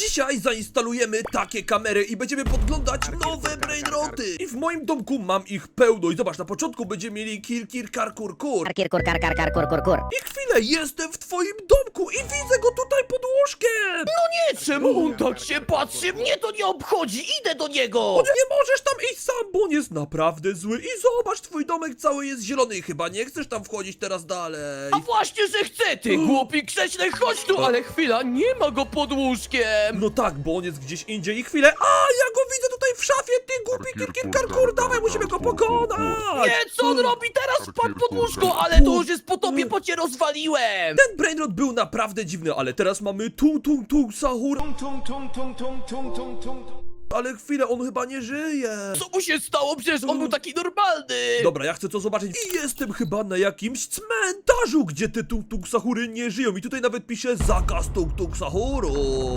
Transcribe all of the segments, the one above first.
Dzisiaj zainstalujemy takie kamery i będziemy podglądać nowe brainroty. I w moim domku mam ich pełno i zobacz, na początku będziemy mieli kir, kir, kar, kur, kur. Kir kur kar kar kar kur kur kur. I chwilę, jestem w twoim domku i widzę go tutaj pod łóżkiem. No nie, czemu on tak się patrzy? Mnie to nie obchodzi, idę do niego! O, nie możesz tam iść sam, bo on jest naprawdę zły. I zobacz, twój domek cały jest zielony i chyba nie chcesz tam wchodzić teraz dalej. A właśnie, że chcę, ty głupi krześny, chodź tu! Ale chwila, nie ma go pod łóżkiem! No tak, bo on jest gdzieś indziej i chwilę. A, ja go widzę tutaj w szafie, ty głupi kirkirkarkur, dawaj, musimy go pokonać! Nie, co on robi teraz? Spadł pod łóżko, ale to już jest po tobie, bo cię rozwaliłem! Ten brainrot był naprawdę dziwny, ale teraz mamy tu, tu, tu, sahur. Ale chwilę, on chyba nie żyje. Co mu się stało? Przecież on był taki normalny! Dobra, ja chcę to zobaczyć. I jestem chyba na jakimś cmentarzu, gdzie te tung tung sahury nie żyją. I tutaj nawet pisze zakaz sahuru.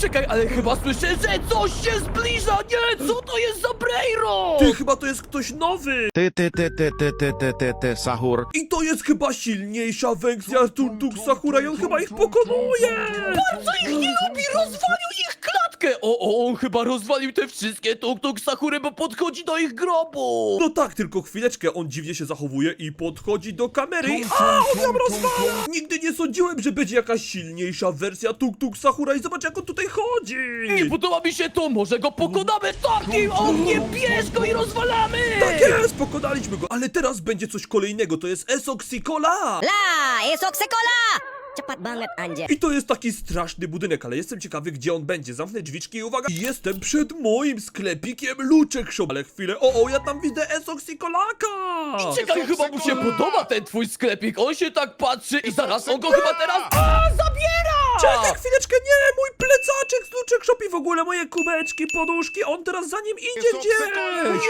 Czekaj, ale chyba słyszę, że coś się zbliża! Nie, co to jest za Brejro? Ty, chyba to jest ktoś nowy. Ty, ty, ty, ty, ty, ty, ty, ty, ty, Sahur. I to jest chyba silniejsza wersja tung tung sahura i on chyba ich pokonuje. Co ich nie lubi? Rozwalił ich klatkę! O, o, on chyba rozwalił te wszystkie tuk-tuk sakury, bo podchodzi do ich grobu! No tak, tylko chwileczkę, on dziwnie się zachowuje i podchodzi do kamery i a, on ją rozwala! Nigdy nie sądziłem, że będzie jakaś silniejsza wersja Tuk Tuk Sahura i zobacz jak on tutaj chodzi! Nie podoba mi się to, może go pokonamy takim ogniem, bierz go i rozwalamy! Tak jest, pokonaliśmy go, ale teraz będzie coś kolejnego, to jest Esoxycola! La, esok sekola! Cepat banget anjir. I to jest taki straszny budynek, ale jestem ciekawy, gdzie on będzie. Zamknę drzwiczki i uwaga, jestem przed moim sklepikiem Luczek Shop. Ale chwilę, o, o, ja tam widzę Esoxycolaka! Czekaj, chyba mu się podoba ten twój sklepik, on się tak patrzy i zaraz on go chyba teraz... A, zabiera! Czekaj chwileczkę, nie, mój plecaczek z Luczek Shop i w ogóle moje kubeczki, poduszki, on teraz za nim idzie gdzieś!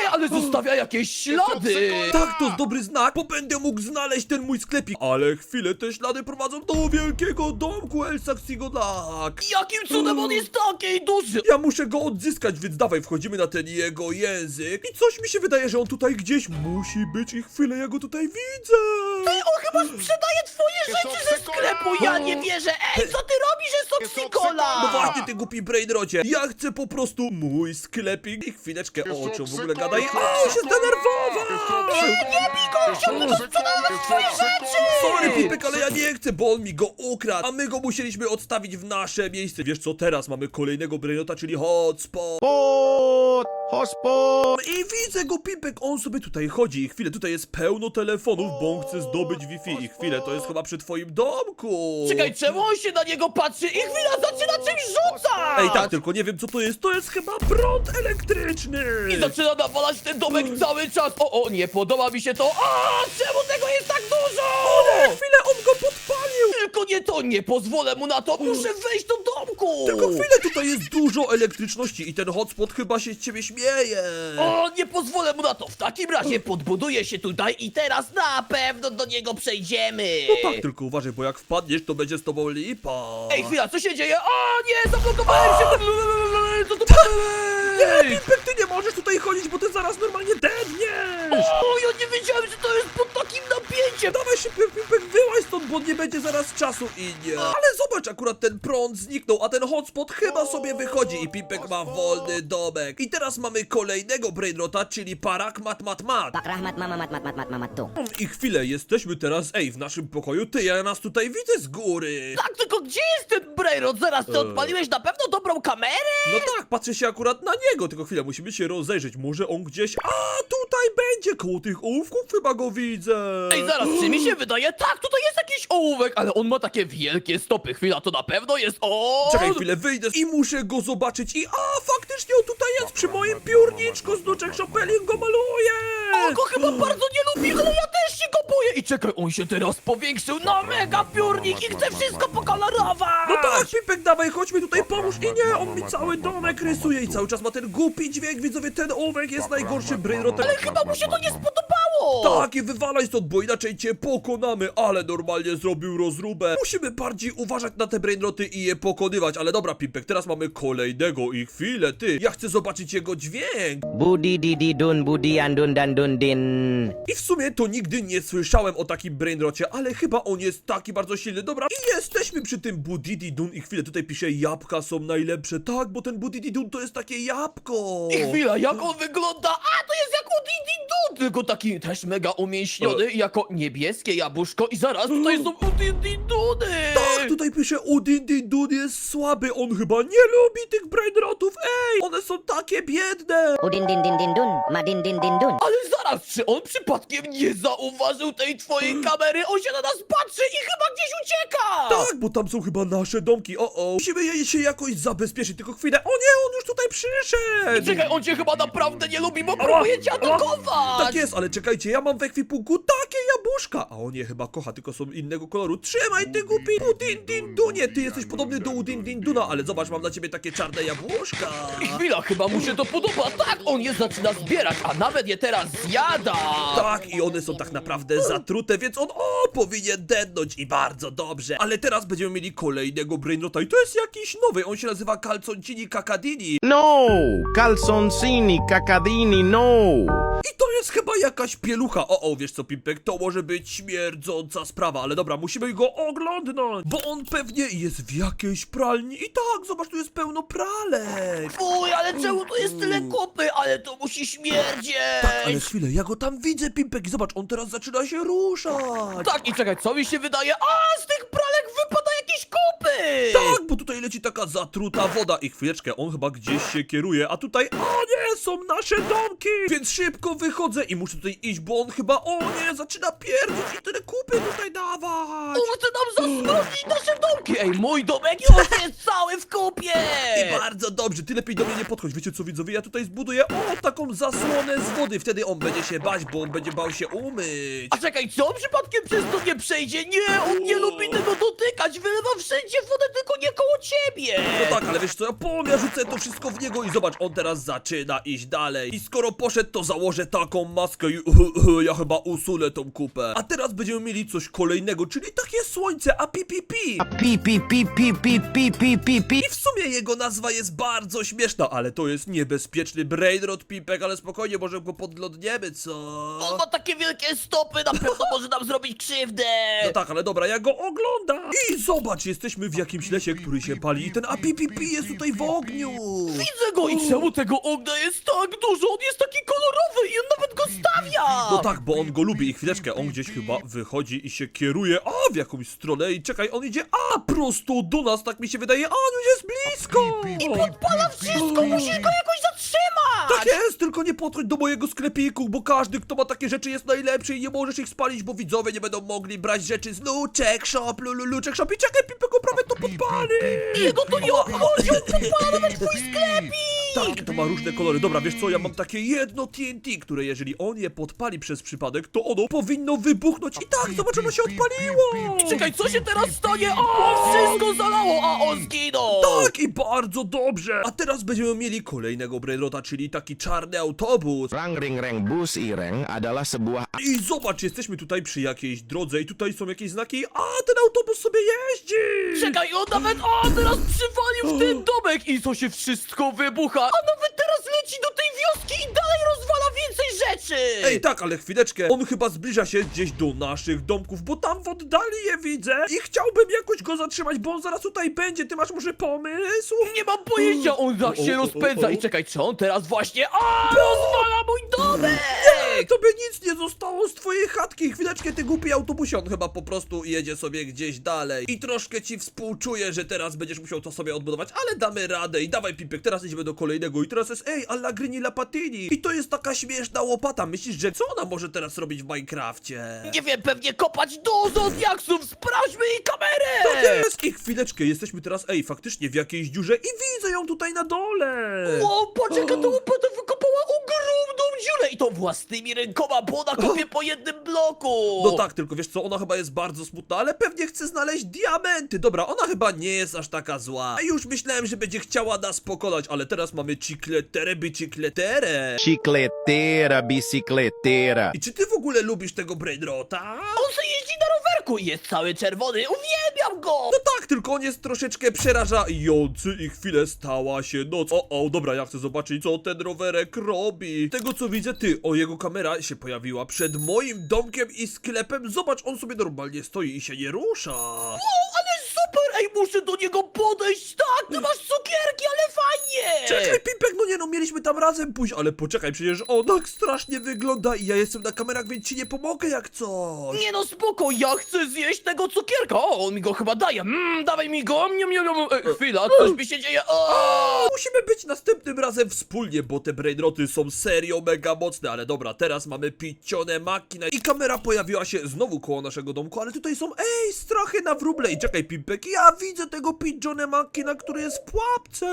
Nie, ale zostawia jakieś ślady! Tak, to jest dobry znak, bo będę mógł znaleźć ten mój sklepik. Ale chwilę, te ślady prowadzą do wielkiego domku El Saxigodlak. Jakim cudem on jest taki duży? Ja muszę go odzyskać, więc dawaj, wchodzimy na ten jego język. I coś mi się wydaje, że on tutaj gdzieś musi być i chwilę, ja go tutaj widzę. On chyba sprzedaje twoje rzeczy ze sklepu, ja nie wierzę! Ej, co No właśnie, ty głupi brainrocie. Ja chcę po prostu mój sklepik. I chwileczkę, o czym w ogóle gadaj. A, się zdenerwował! Nie, nie bij go, chciałbym sprzedać twoje rzeczy! Sorry, Pipek, ale ja nie chcę, bo on mi go ukradł, a my go musieliśmy odstawić w nasze miejsce. Wiesz co, teraz mamy kolejnego brainota, czyli hotspot. Spot! Hotspot! I widzę go, Pipek, on sobie tutaj chodzi i chwilę, tutaj jest pełno telefonów, bo on chce zdobyć Wi-Fi i chwilę, to jest chyba przy twoim domku. Czekaj, czemu on się na niego patrzy i chwila zaczyna czymś rzucać? Ej, tak, tylko nie wiem co to jest, to jest chyba prąd elektryczny. I zaczyna nawalać ten domek cały czas. O, o, nie podoba mi się to. A, czemu tego jest tak dużo? Ale chwilę, on go podpalił. Tylko nie to, nie pozwolę mu na to. Muszę wejść do domku. Tylko chwilę, tutaj jest dużo elektryczności i ten hotspot chyba się z ciebie śmieje. O, nie pozwolę mu na to. W takim razie podbuduję się tutaj i teraz na pewno do niego przejdziemy. No tak, tylko uważaj, bo jak wpadniesz, to będzie z tobą lipa. Ej, chwila, co się dzieje? O, nie, zablokowałem się. Co to Nie, Pipek, ty nie możesz tutaj chodzić, bo ty zaraz normalnie dedniesz. O, ja nie wiedziałem, że to jest pod takim napięciem. Dawaj się, Pipek, Pipek, wyłaź stąd, bo nie będzie zaraz czasu i nie. Ale zobacz, akurat ten prąd zniknął, a ten hotspot chyba sobie wychodzi i Pipek ma wolny domek. I teraz mamy kolejnego brainrota, czyli parak mat mat mat. Rahmat mama mat mat mat mat mamat tu. I chwilę, jesteśmy teraz, ej, w naszym pokoju, ty, ja nas tutaj widzę z góry. Tak, tylko gdzie jest ten Brainrod? Zaraz, ty odpaliłeś na pewno dobrą kamerę? No tak, patrzę się akurat na niego, tylko chwilę, musimy się rozejrzeć, może on gdzieś, a tutaj będzie, koło tych ołówków chyba go widzę. Ej, zaraz, czy mi się wydaje? Tak, tutaj jest jakiś ołówek, ale on ma takie wielkie stopy. Chwila, to na pewno jest on! Czekaj chwilę, wyjdę i muszę go zobaczyć i a, faktycznie on tutaj jest przy moim piórniczku z Duczek Chopelin go maluje. On go chyba bardzo nie lubi, ale ja też się go boję! I czekaj, on się teraz powiększył na mega piórnik i chce wszystko pokolorować! Tak, Pipek, dawaj, chodźmy tutaj, pomóż i nie, on mi cały domek rysuje i cały czas ma ten głupi dźwięk, widzowie, ten ołówek jest najgorszy brainrotem. Ale chyba mu się to nie spodobało! Tak, i wywalaj stąd, bo inaczej cię pokonamy, ale normalnie zrobił rozróbę. Musimy bardziej uważać na te brainroty i je pokonywać, ale dobra, Pimpek, teraz mamy kolejnego i chwilę, ty, ja chcę zobaczyć jego dźwięk. Budi di di dun budi andun dan dun din. I w sumie to nigdy nie słyszałem o takim brainrocie, ale chyba on jest taki bardzo silny. Dobra, i jesteśmy przy tym Budidi Dun i chwilę tutaj pisze jabłka są najlepsze. Tak, bo ten Budidi Dun to jest takie jabłko. I chwila, jak on wygląda? A, to jest jak u Didi Dun, tylko taki też mega umięśniony, jako niebieskie jabłuszko i zaraz tutaj są u Didi Duny! Tak, tutaj pisze Udindi Dun jest słaby, on chyba nie lubi tych brainrotów. Ej, one są takie biedne. Udin din din din dun. Madin din din dun. Ale zaraz, czy on przypadkiem nie zauważył tej twojej kamery? On się na nas patrzy i chyba gdzieś ucieka! Tak, bo tam są chyba nasze domki. O, o. Musimy je się jakoś zabezpieczyć. Tylko chwilę. O nie, on już tutaj przyszedł. Czekaj, on cię chyba naprawdę nie lubi, bo próbuje cię atakować! Tak jest, ale czekajcie, ja mam w ekwipunku takie jabłuszka, a on je chyba kocha, tylko są innego koloru. Trzymaj ty głupi Udin Din Dunie, ty jesteś podobny do Udin Din Duna, ale zobacz, mam dla ciebie takie czarne jabłuszka. I chwila, chyba mu się to podoba. Tak, on je zaczyna zbierać, a nawet je teraz zjada! Tak, i one są tak naprawdę zatrute, więc on, o, powinien dennąć i bardzo dobrze. Ale teraz będziemy mieli kolejnego Brainrota i to jest jakiś nowy, on się nazywa Calzoncini Cacadini. No! Calzoncini, cacadini, no! I to jest chyba jakaś pielucha. O, o, wiesz co, Pimpek, to może być śmierdząca sprawa, ale dobra, musimy go oglądnąć, bo on pewnie jest w jakiejś pralni. I tak, zobacz, tu jest pełno pralek. Fuj, ale czemu tu jest tyle kopy? Ale to musi! Tak, ale chwilę, ja go tam widzę, Pimpek, i zobacz, on teraz zaczyna się ruszać. Tak, i czekaj, co mi się wydaje? A, z tych pralek wypada jakieś kopy! Tak, bo tutaj leci taka zatruta woda i chwileczkę, on chyba gdzieś się kieruje, a tutaj, nie, są nasze domki, więc szybko wychodzę i muszę tutaj iść, bo on chyba, o nie, zaczyna pierdzić i tyle kupy tutaj dawać. On chce nam zasmrodzić nasze domki! Ej, mój domek już jest cały w kopie! I bardzo dobrze, ty lepiej do mnie nie podchodź. Wiecie co widzowie, ja tutaj zbuduję o taką zasłonę z wody. Wtedy on będzie się bać, bo on będzie bał się umyć. A czekaj, co on przypadkiem przez to nie przejdzie? Nie, on nie lubi tego dotykać! Wylewa wszędzie wodę, tylko nie koło ciebie! No tak, ale wiesz co, ja powiem, ja rzucę to wszystko w niego i zobacz, on teraz zaczyna iść dalej. I skoro poszedł, to założę taką maskę i ja chyba usunę tą kupę. A teraz będziemy mieli coś kolejnego, czyli takie słońce, a pi pi pi. Pi, pi, pi, pi, pi, pi, pi, pi, pi. I w sumie jego nazwa jest bardzo śmieszna, ale to jest niebezpieczny brainrot Pipek, ale spokojnie, może go podlodniemy, co? On ma takie wielkie stopy, na pewno może nam zrobić krzywdę! No tak, ale dobra, ja go oglądam. I zobacz, jesteśmy w jakimś lesie, który się pali i ten apipipi jest tutaj w ogniu. Widzę go i czemu tego ognia jest tak dużo? On jest taki kolorowy i on nawet go stawia! No tak, bo on go lubi i chwileczkę, on gdzieś chyba wychodzi i się kieruje, a w jakąś stronę i czekaj, on idzie, a prosto do nas, tak mi się wydaje, a on już jest blisko. I podpala wszystko, musisz go jakoś zatrzymać! Tak jest, tylko nie podchodź do mojego sklepiku, bo każdy, kto ma takie rzeczy jest najlepszy i nie możesz ich spalić, bo widzowie nie będą mogli brać rzeczy z Luczek Shop, Lulu Luczek Shop i czekaj, Pipek go prawie to podpali. Jego to nie obchodzi, on podpala nawet twój sklepik! Tak, to ma różne kolory. Dobra, wiesz co, ja mam takie jedno TNT, które jeżeli on je podpali przez przypadek, to ono powinno wybuchnąć. I tak, zobacz, ono się odpaliło! Czekaj, co się teraz stanie? O, wszystko zalało, a on zginął! Tak, i bardzo dobrze! A teraz będziemy mieli kolejnego Brainrota, czyli taki czarny autobus. Rang ring reng bus ireng adalah sebuah I zobacz, jesteśmy tutaj przy jakiejś drodze i tutaj są jakieś znaki. A, ten autobus sobie jeździ! Czekaj, on nawet, o, teraz przywalił w ten domek i to się wszystko wybucha, on the rzeczy! Ej, tak, ale chwileczkę. On chyba zbliża się gdzieś do naszych domków, bo tam w oddali je widzę i chciałbym jakoś go zatrzymać, bo on zaraz tutaj będzie. Ty masz może pomysł? Nie mam pojęcia, on zaś się rozpędza i czekaj, czy on teraz właśnie, a, rozwala mój domek! Ej, tobie nic nie zostało z twojej chatki. Chwileczkę, ty głupi autobusie. On chyba po prostu jedzie sobie gdzieś dalej. I troszkę ci współczuję, że teraz będziesz musiał to sobie odbudować, ale damy radę. I dawaj, Pipek, teraz idziemy do kolejnego. I teraz jest, ej, Allagrini Lapatini. I to jest taka śmieszna łopata. Myślisz, że co ona może teraz robić w Minecrafcie? Nie wiem, pewnie kopać dużo diaksów, sprawdźmy jej kamerę! Tak jest! I chwileczkę, jesteśmy teraz, ej, faktycznie w jakiejś dziurze i widzę ją tutaj na dole! Wow, patrz jaka to łopata dum, dziurę i to własnymi rękoma, bo ona kopie po jednym bloku. No tak, tylko wiesz co, ona chyba jest bardzo smutna, ale pewnie chce znaleźć diamenty. Dobra, ona chyba nie jest aż taka zła. A już myślałem, że będzie chciała nas pokonać, ale teraz mamy cikleterę bicykleterę. Chicletera, bicicletera. I czy ty w ogóle lubisz tego Brainrota? On sobie jeździ na rowerku i jest cały czerwony, uwielbiam go! No tak, tylko on jest troszeczkę przerażający i chwilę stała się noc. O, o, dobra, ja chcę zobaczyć, co ten rowerek robi. Z Tego co widzę, ty, o jego kamera się pojawiła przed moim domkiem i sklepem. Zobacz, on sobie normalnie stoi i się nie rusza. Ale super, ej, muszę do niego podejść, tak, ty masz cukierki, ale fajnie! Czekaj, Pimpek, no nie no, mieliśmy tam razem pójść, ale poczekaj, przecież on tak strasznie wygląda i ja jestem na kamerach, więc ci nie pomogę jak coś. Nie no, spoko, ja chcę zjeść tego cukierka, o, on mi go chyba daje, mmm, dawaj mi go, miam, miam, miam. E, chwila, coś mi się dzieje, o! Musimy być następnym razem wspólnie, bo te brainroty są serio mega mocne, ale dobra, teraz mamy picione makina i kamera pojawiła się znowu koło naszego domku, ale tutaj są, ej, strachy na wróble i czekaj, Pimpek, ja widzę tego picione makina, który jest w pułapce.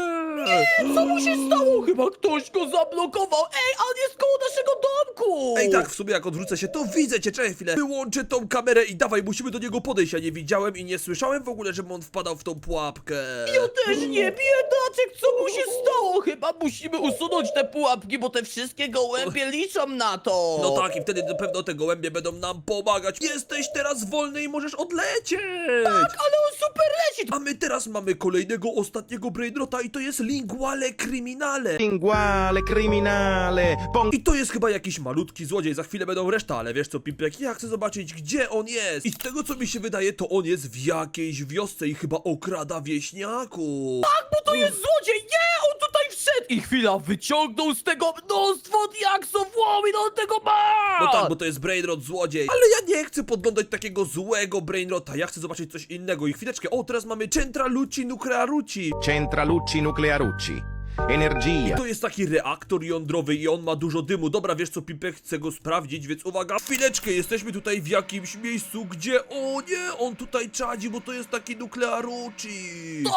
Co mu się stało? Chyba ktoś go zablokował, ej, a on jest koło naszego domku! Ej, tak, w sumie jak odwrócę się, to widzę cię, czekaj chwilę. Wyłączę tą kamerę i dawaj, musimy do niego podejść. Ja nie widziałem i nie słyszałem w ogóle, żeby on wpadał w tą pułapkę. Ja też nie, biedaczek, co mu się stało? Chyba musimy usunąć te pułapki, bo te wszystkie gołębie liczą na to. No tak, i wtedy na pewno te gołębie będą nam pomagać. Jesteś teraz wolny i możesz odlecieć. Tak, ale on super leci. A my teraz mamy kolejnego, ostatniego Brainrota i to jest Linguale Criminale. Linguale, criminale. Pong. I to jest chyba jakiś malutki złodziej, za chwilę będą reszta, ale wiesz co, Pipek, ja chcę zobaczyć, gdzie on jest. I z tego, co mi się wydaje, to on jest w jakiejś wiosce i chyba okrada wieśniaków. Tak, bo to jest złodziej, nie, on tutaj wszedł. I chwila, wyciągnął z tego mnóstwo diaksów, wow, i on tego ma. No tak, bo to jest Brainrot złodziej. Ale ja nie chcę podglądać takiego złego Brainrota, ja chcę zobaczyć coś innego. I chwileczkę, polskie. O, teraz mamy Centraluci Nuclearuci. Centraluci Nuclearuci. Energia. To jest taki reaktor jądrowy i on ma dużo dymu. Dobra, wiesz co, Pipek, chcę go sprawdzić, więc uwaga, chwileczkę, jesteśmy tutaj w jakimś miejscu, gdzie, o nie, on tutaj czadzi, bo to jest taki nuklearuci.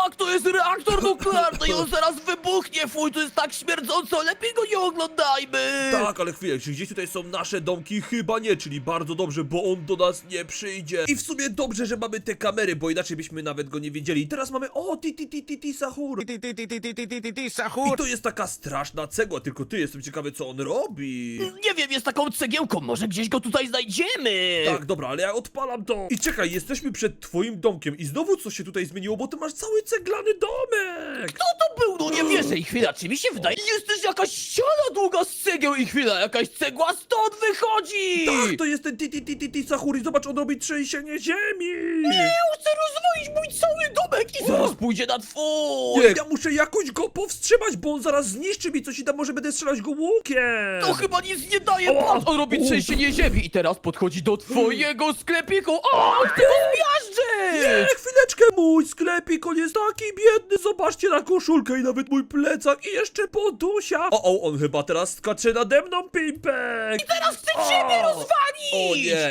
Tak, to jest reaktor nuklearny i on zaraz wybuchnie, fuj, to jest tak śmierdząco, lepiej go nie oglądajmy. Tak, ale chwilę, czy gdzieś tutaj są nasze domki? Chyba nie, czyli bardzo dobrze, bo on do nas nie przyjdzie. I w sumie dobrze, że mamy te kamery, bo inaczej byśmy nawet go nie wiedzieli. I teraz mamy, o, ti ti ti ti ti sahur. Ti, ti, ti, ti, ti, ti, ti, ti, I Sahur. to jest taka straszna cegła, tylko ty, jestem ciekawy, co on robi. Nie wiem, jest taką cegiełką, może gdzieś go tutaj znajdziemy. Tak, dobra, ale ja odpalam to. I czekaj, jesteśmy przed twoim domkiem i znowu coś się tutaj zmieniło, bo ty masz cały ceglany domek. Kto to był? No nie wierzę. I chwila, czy mi się wydaje, jest też jakaś ściana długa z cegieł i chwila, jakaś cegła stąd wychodzi. Tak, to jest ten ti ti ti ti ti Sahuri, zobacz, on robi trzęsienie ziemi. Nie, chcę rozwoić mój cały domek i zaraz pójdzie na twój. Nie, ja muszę jakoś go powstrzymać, bo on zaraz zniszczy mi coś i tam może będę strzelać go łukiem. To chyba nic nie daje, patrz, on robi trzęsienie ziemi i teraz podchodzi do twojego sklepiku. O, chcę go Nie, chwileczkę, mój sklepik, on jest taki biedny, zobaczcie na koszulkę i nawet mój plecak i jeszcze podusia. O, o, on chyba teraz skacze nade mną, Pimpek. Teraz chcę ciebie rozwalić! O nie,